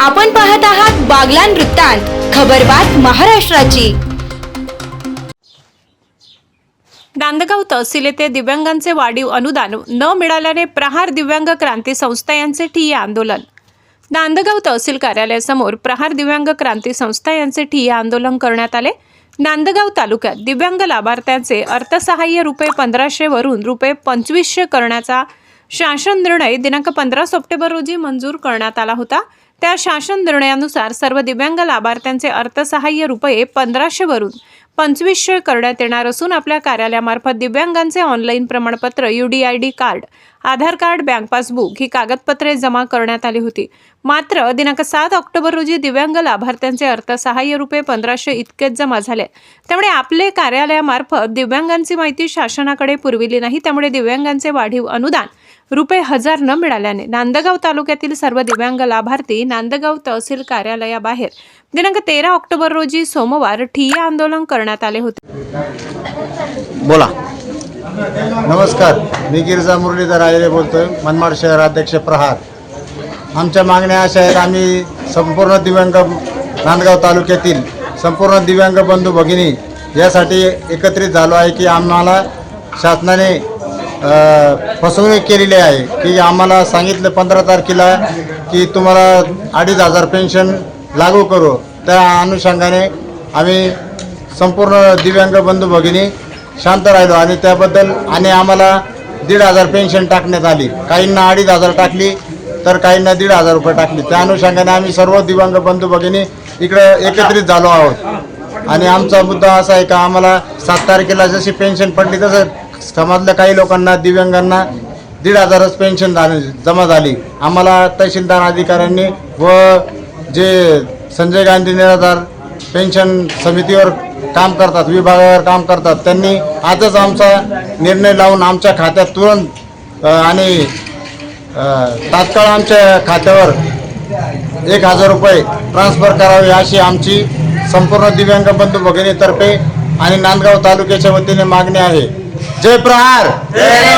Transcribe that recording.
आपण पाहत आहात बागलान वृत्तांत खबरबात महाराष्ट्राची. नांदगाव तहसील येथे दिव्यांगांचे वाढीव अनुदान न मिळाल्याने प्रहार दिव्यांग क्रांती संस्था यांचे ठिय्या आंदोलन. नांदगाव तहसील कार्यालयासमोर प्रहार दिव्यांग क्रांती संस्था यांचे ठिय्या आंदोलन करण्यात आले. नांदगाव तालुक्यात दिव्यांग लाभार्थ्यांचे अर्थसहाय्य रुपये पंधराशे वरून रुपये पंचवीसशे करण्याचा शासन निर्णय दिनांक पंधरा सप्टेंबर रोजी मंजूर करण्यात आला होता. त्या शासन निर्णयानुसार सर्व दिव्यांग लाभार्थ्यांचे अर्थसहाय्य रुपये पंधराशे भरून पंचवीसशे करण्यात येणार असून आपल्या कार्यालयामार्फत दिव्यांगांचे ऑनलाईन प्रमाणपत्र D card Aadhaar card bank passbook ही कागदपत्रे जमा करण्यात आली होती. मात्र दिनांक सात ऑक्टोबर रोजी दिव्यांग लाभार्थ्यांचे अर्थसहाय्य रुपये पंधराशे इतकेच जमा झाले. त्यामुळे आपले कार्यालयामार्फत दिव्यांगांची माहिती शासनाकडे पुरविली नाही. त्यामुळे दिव्यांगांचे वाढीव अनुदान रुपये हजार न मिळाल्याने नांदगाव तालुक्यातील सर्व दिव्यांग लाभार्थी नांदगाव तहसील कार्यालयाबाहेर दिनांक तेरा ऑक्टोबर रोजी सोमवार ठिय्या आंदोलन करण्यात आले होते. बोला. नमस्कार. मी गिरिजा मुरलीधर आयरे बोलतोय. मनमाड शहर अध्यक्ष प्रहार. आमच्या मागण्या अशा आहेत आम्ही संपूर्ण दिव्यांग नांदगाव तालुक्यातील संपूर्ण दिव्यांग बंधू भगिनी यासाठी एकत्रित झालो आहे की आम्हाला शासनाने फसवणूक केलेली आहे की आम्हाला सांगितलं पंधरा तारखेला की तुम्हाला अडीच हजार पेन्शन लागू करू. त्या अनुषंगाने आम्ही संपूर्ण दिव्यांग बंधू भगिनी शांत राहिलो आणि त्याबद्दल आणि आम्हाला दीड हजार पेन्शन टाकण्यात आली. काहींना अडीच हजार टाकली तर काहींना दीड हजार रुपये टाकली. त्या अनुषंगाने आम्ही सर्व दिव्यांग बंधू भगिनी इकडं एकत्रित झालो आहोत. आणि आमचा मुद्दा असा आहे का आम्हाला सात तारखेला जशी पेन्शन पडली तसं समाजल्या काही लोकांना दिव्यांगांना दीड हजारच पेन्शन जमा झाली. आम्हाला तहसीलदार अधिकाऱ्यांनी व जे संजय गांधी निराधार पेन्शन समितीवर काम करतात विभागावर काम करतात त्यांनी आजच आमचा निर्णय लावून आमच्या खात्यात तुरंत आणि तात्काळ आमच्या खात्यावर एक हजार रुपये ट्रान्सफर करावे अशी आमची संपूर्ण दिव्यांग बंधू भगिनीतर्फे आणि नांदगाव तालुक्याच्या वतीने मागणी आहे. जय प्रहार!